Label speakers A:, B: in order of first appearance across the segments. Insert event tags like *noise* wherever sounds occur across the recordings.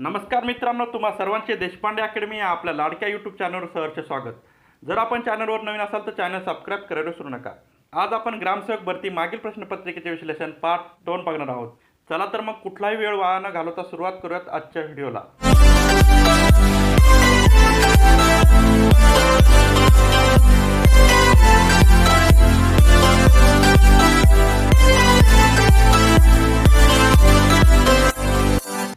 A: नमस्कार मित्रांनो तुम्हा सर्वांचे देशपांडे अकॅडमी या आपल्या लाडक्या यूट्यूब चॅनलवर सहर्ष स्वागत. जर आपण चॅनलवर नवीन असाल तर चॅनल सबस्क्राईब करायला विसरू नका. आज आपण ग्रामसेवक भरती मागील प्रश्नपत्रिकेचे विश्लेषण पार्ट दोन बघणार आहोत. चला तर मग कुठलाही वेळ वाया न घालवता सुरुवात करूयात आजच्या व्हिडिओला.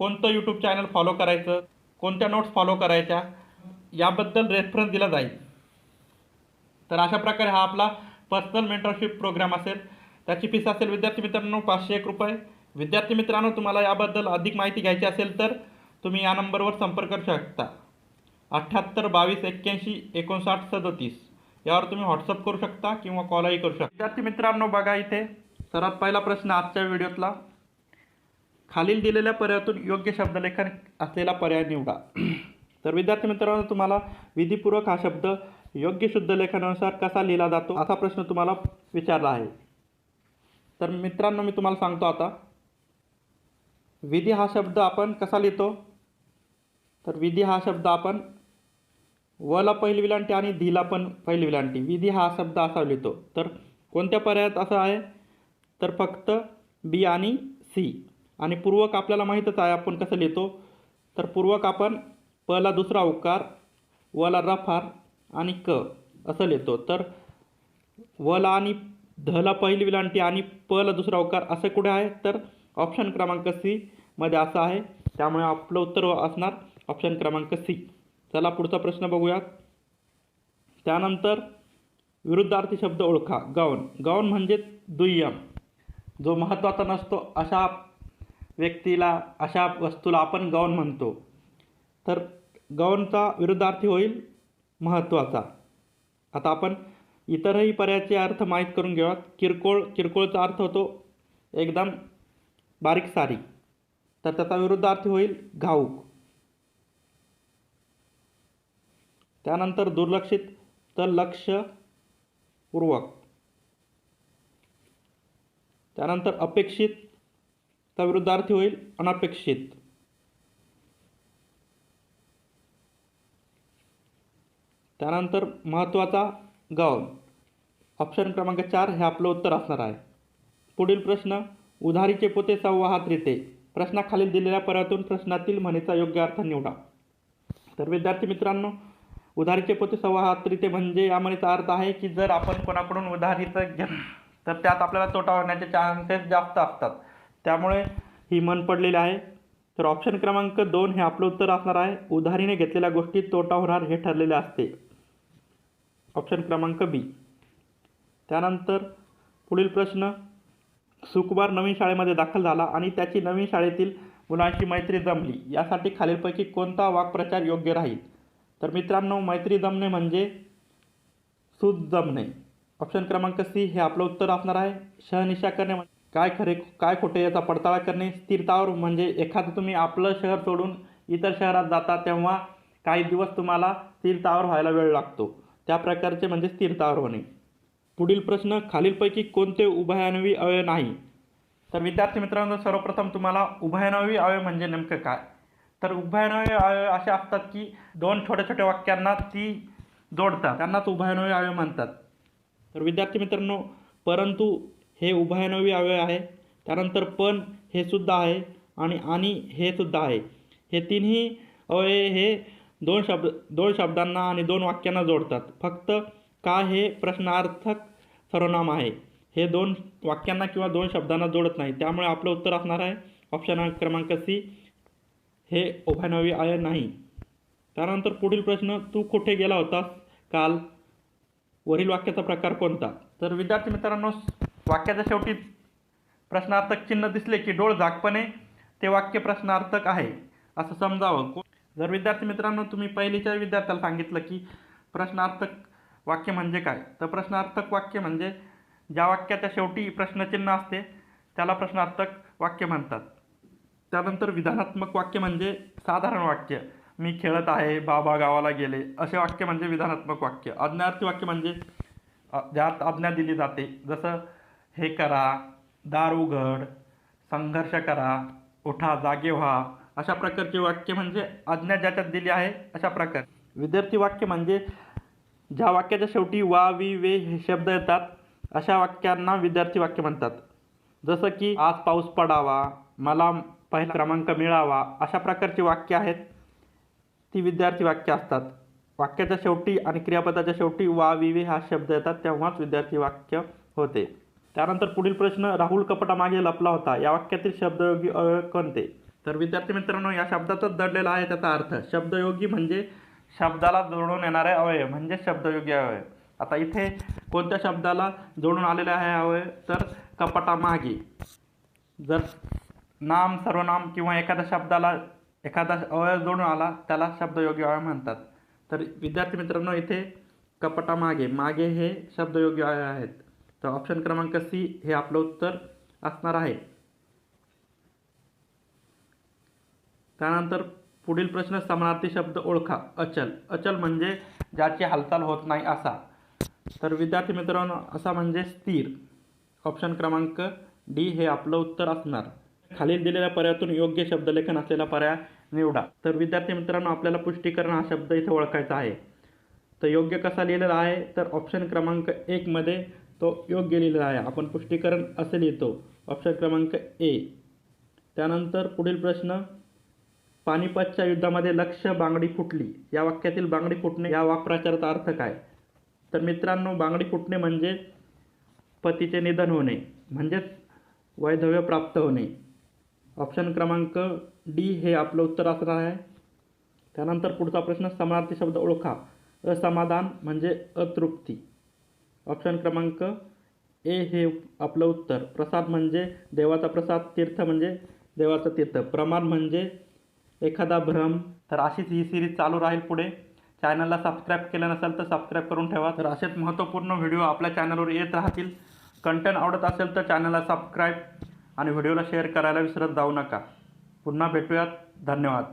A: कोणतं यूट्यूब चॅनल फॉलो करायचं कोणत्या नोट्स फॉलो करायच्या याबद्दल रेफरन्स दिला जाईल. तर अशा प्रकारे हा आपला पर्सनल मेंटरशिप प्रोग्राम असेल. त्याची फीस असेल विद्यार्थी मित्रांनो पाचशे एक रुपये. विद्यार्थी मित्रांनो तुम्हाला याबद्दल अधिक माहिती घ्यायची असेल तर तुम्ही या नंबरवर संपर्क करू शकता. अठ्ठ्याहत्तर बावीस एक्क्याऐंशी एकोणसाठ सदोतीस. यावर तुम्ही व्हॉट्सअप करू शकता किंवा कॉलही करू शकता. विद्यार्थी मित्रांनो बघा इथे. सर्वात पहिला प्रश्न आजच्या व्हिडिओतला खालील दिलेल्या पर्यायातून योग्य शब्दलेखन असलेला पर्याय निवडा. *clears throat* तर विद्यार्थी मित्रांनो तुम्हाला विधीपूर्वक हा शब्द योग्य शुद्ध लेखनानुसार कसा लिहिला जातो असा प्रश्न तुम्हाला विचारला आहे. तर मित्रांनो मी तुम्हाला सांगतो आता. विधी हा शब्द आपण कसा लिहितो? तर विधी हा शब्द आपण वला पहिली विलांटी आणि धीला पण पहिली विलांटी. विधी हा शब्द असा लिहितो. तर कोणत्या पर्यायात असं आहे? तर फक्त बी आणि सी. आणि पूर्वक आपल्याला माहीतच आहे आपण कसं लिहितो? तर पूर्वक आपण पला दुसरा उकार वला रफार आणि क असं लिहितो. तर वला आणि धला पहिली विलांटी आणि पला दुसरा उकार असं कुठे आहे? तर ऑप्शन क्रमांक सी मध्ये असं आहे. त्यामुळे आपलं उत्तर असणार ऑप्शन क्रमांक सी. चला पुढचा प्रश्न बघूयात. त्यानंतर विरुद्धार्थी शब्द ओळखा. गौण. गौण म्हणजे दुय्यम. जो महत्त्वाचा नसतो अशा व्यक्तीला अशा वस्तूला आपण गौण म्हणतो. तर गौणचा विरुद्धार्थी होईल महत्त्वाचा. आता आपण इतरही पर्यायाचे अर्थ माहीत करून घेऊयात. किरकोळ किरकोळचा अर्थ होतो एकदम बारीक सारी. तर त्याचा विरुद्धार्थी होईल घाऊक. त्यानंतर दुर्लक्षित तर लक्षपूर्वक. त्यानंतर अपेक्षित चा विरुद्धार्थी होईल अनपेक्षित. त्यानंतर महत्त्वाचा गौण ऑप्शन क्रमांक चार हे आपलं उत्तर असणार आहे. पुढील प्रश्न उधारीचे पोते संवाहात रिते. प्रश्नाखालील दिलेल्या पर्यातून प्रश्नातील म्हणीचा योग्य अर्थ निवडा. तर विद्यार्थी मित्रांनो उधारीचे पोते संवाहात रिते म्हणजे या म्हणीचा अर्थ आहे की जर आपण कोणाकडून उधारीचं घे तर त्यात आपल्याला तोटा होण्याचे चान्सेस जास्त असतात. त्यामुळे ही मन पडलेली आहे. तर ऑप्शन क्रमांक दोन हे आपलं उत्तर असणार आहे. उधारीने घेतलेल्या गोष्टीत तोटा होणार हे ठरलेले असते. ऑप्शन क्रमांक बी त्यानंतर पुढील प्रश्न सुकुमार नवीन शाळेमध्ये दाखल झाला आणि त्याची नवीन शाळेतील मुलांशी मैत्री जमली. यासाठी खालीलपैकी कोणता वाक्प्रचार योग्य राहील? तर मित्रांनो मैत्री जमणे म्हणजे सूत जमणे. ऑप्शन क्रमांक सी हे आपलं उत्तर असणार आहे. शहनिशा करणे म्हणजे काय खरे काय खोटे याचा पडताळा करणे स्थिरतावर म्हणजे एखादं तुम्ही आपलं शहर सोडून इतर शहरात जाता तेव्हा काही दिवस तुम्हाला स्थिरतावर व्हायला वेळ लागतो. त्या प्रकारचे म्हणजे स्थिरतावर होणे. पुढील प्रश्न खालीलपैकी कोणते उभयान्वी अवयव नाही? तर विद्यार्थी मित्रांनो सर्वप्रथम तुम्हाला उभयनवी अवयव म्हणजे नेमकं काय? तर उभयनवी अवयव असे असतात की दोन छोट्या छोट्या वाक्यांना ती जोडतात. त्यांनाच उभयनवी अवयव म्हणतात. तर विद्यार्थी मित्रांनो परंतु हे उभयनवी अवयव आहे. त्यानंतर पण हे सुद्धा आहे आणि आणि हे सुद्धा आहे. हे तिन्ही अवयव हे दोन शब्द दोन शब्दांना आणि दोन वाक्यांना जोडतात. फक्त का हे प्रश्नार्थक सर्वनाम आहे? हे दोन वाक्यांना किंवा दोन शब्दांना जोडत नाही. त्यामुळे आपलं उत्तर असणार आहे ऑप्शन क्रमांक सी. हे उभयनवी आहे नाही. त्यानंतर पुढील प्रश्न तू कुठे गेला होतास काल? वरील वाक्याचा प्रकार कोणता? तर विद्यार्थी मित्रांनो वाक्याच्या शेवटी प्रश्नार्थक चिन्ह दिसले की डोळ झाकपणे ते वाक्य प्रश्नार्थक आहे असं समजावं. जर विद्यार्थी मित्रांनो तुम्ही पहिलीच्या विद्यार्थ्याला सांगितलं की प्रश्नार्थक वाक्य म्हणजे काय? तर प्रश्नार्थक वाक्य म्हणजे ज्या वाक्याच्या शेवटी प्रश्नचिन्ह असते त्याला प्रश्नार्थक वाक्य म्हणतात. त्यानंतर विधानात्मक वाक्य म्हणजे साधारण वाक्य. मी खेळत आहे बाबा गावाला गेले असे वाक्य म्हणजे विधानात्मक वाक्य. आज्ञार्थी वाक्य म्हणजे ज्यात आज्ञा दिली जाते. जसं हे करा दार उघड संघर्ष करा उठा जागे व्हा. अशा प्रकारचे वाक्य म्हणजे आज्ञा ज्याच्यात दिली आहे अशा प्रकार. विद्यार्थी वाक्य म्हणजे ज्या वाक्याच्या शेवटी वा वी वे हे शब्द येतात अशा वाक्यांना विद्यार्थी वाक्य म्हणतात. जसं की आज पाऊस पडावा मला पहिला क्रमांक मिळावा अशा प्रकारची वाक्य आहेत. ती विद्यार्थी वाक्य असतात. वाक्याच्या शेवटी आणि क्रियापदाच्या शेवटी वा विवे हा शब्द येतात तेव्हाच विद्यार्थी वाक्य होते. त्यानंतर पुढील प्रश्न राहुल कपटामागे लपला होता. या वाक्यातील शब्दयोगी अवयव कोणते? तर विद्यार्थी मित्रांनो या शब्दातच दडलेला आहे त्याचा अर्थ. शब्दयोगी म्हणजे शब्दाला जोडून येणारे अवयव म्हणजे शब्दयोगी अवयव. आता इथे कोणत्या शब्दाला जोडून आलेले आहे अवयव? तर कपटामागे. जर नाम सर्वनाम किंवा एखाद्या शब्दाला एखादा अवयव जोडून आला त्याला शब्दयोगी अवयव म्हणतात. तर विद्यार्थी मित्रांनो इथे कपटामागे. मागे हे शब्दयोगी अवयव आहेत. तर ऑप्शन क्रमांक सी हे आपलं उत्तर असणार आहे. त्यानंतर पुढील प्रश्न समानार्थी शब्द ओळखा. अचल. अचल म्हणजे ज्याची हालचाल होत नाही असा. तर विद्यार्थी मित्रांनो असा म्हणजे स्थिर. ऑप्शन क्रमांक डी हे आपलं उत्तर असणार. खालील दिलेल्या पर्यायातून योग्य शब्दलेखन असलेला पर्याय निवडा. तर विद्यार्थी मित्रांनो आपल्याला पुष्टीकरण हा शब्द इथे ओळखायचा आहे. तर योग्य कसा लिहिलेला आहे? तर ऑप्शन क्रमांक एकमध्ये तो योग्य लिहिलेला आहे. आपण पुष्टीकरण असे लिहितो ऑप्शन क्रमांक ए त्यानंतर पुढील प्रश्न पानिपतच्या युद्धामध्ये लक्ष बांगडी फुटली. या वाक्यातील बांगडी फुटणे या वाक्प्रचाराचा अर्थ काय? तर मित्रांनो बांगडी फुटणे म्हणजे पतीचे निधन होणे म्हणजेच वैधव्य प्राप्त होणे. ऑप्शन क्रमांक डी हे आपलं उत्तर असणार आहे. त्यानंतर पुढचा प्रश्न समानार्थी शब्द ओळखा. असमाधान म्हणजे अतृप्ती. ऑप्शन क्रमांक ए हे आपलं उत्तर. प्रसाद म्हणजे देवाचा प्रसाद तीर्थ म्हणजे देवाचं तीर्थ. प्रमाण म्हणजे एखादा भ्रम. तर अशीच ही सिरीज चालू राहील पुढे. चॅनलला सबस्क्राईब केलं नसेल तर सबस्क्राईब करून ठेवा. तर असेच महत्त्वपूर्ण व्हिडिओ आपल्या चॅनलवर येत राहतील. कंटेंट आवडत असेल तर चॅनलला सबस्क्राईब आणि व्हिडिओला शेअर करायला विसरत जाऊ नका. पुन्हा भेटूयात. धन्यवाद.